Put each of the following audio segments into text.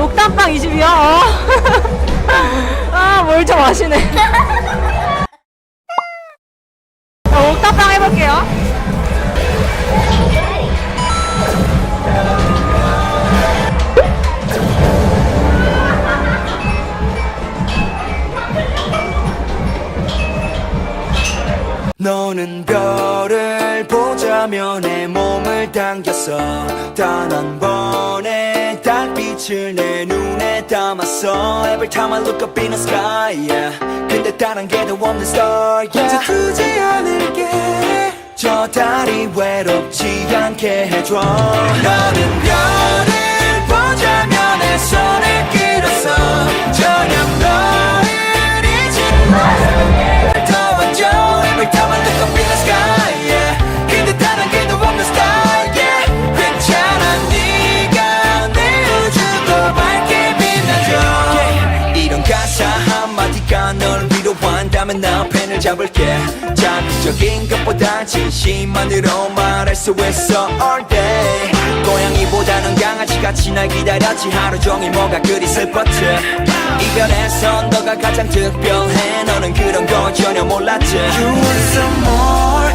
옥담빵 20이요? 어. 아, 뭘 좀 아시네. 어, 옥담빵 해볼게요. 너는 별을 보자며 내 몸을 당겼어 단한달 빛을 내 눈에 담았어 Every time I look up in the sky yeah. 근데 다른 게더 없는 star yeah. 두지 않을게 저 달이 외롭지 않게 해줘 너는 위로한다면 나 펜을 잡을게. 자극적인 것보다 진심만으로 말할 수 있어 all day. 고양이보다는 강아지같이 날 기다렸지. 하루 종일 뭐가 그리 슬펐지? 이별에선 너가 가장 특별해. 너는 그런 거 전혀 몰랐지. You want some more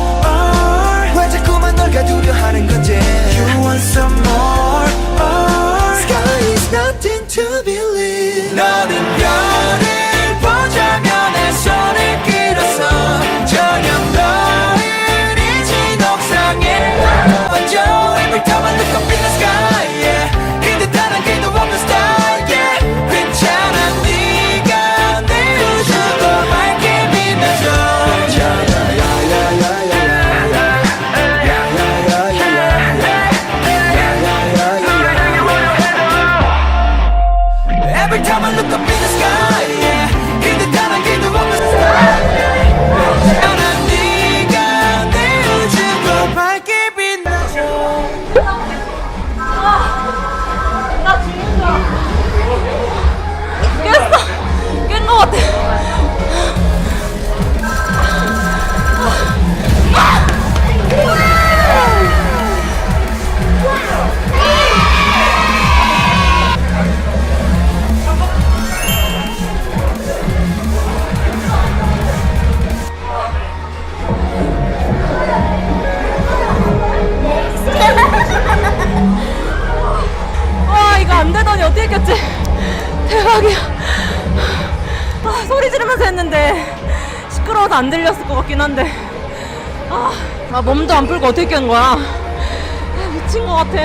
Every time I look up in the sky 대박이야. 아, 소리 지르면서 했는데 시끄러워서 안 들렸을 것 같긴 한데. 아, 아, 몸도 안 풀고 어떻게 깬 거야? 아, 미친 것 같아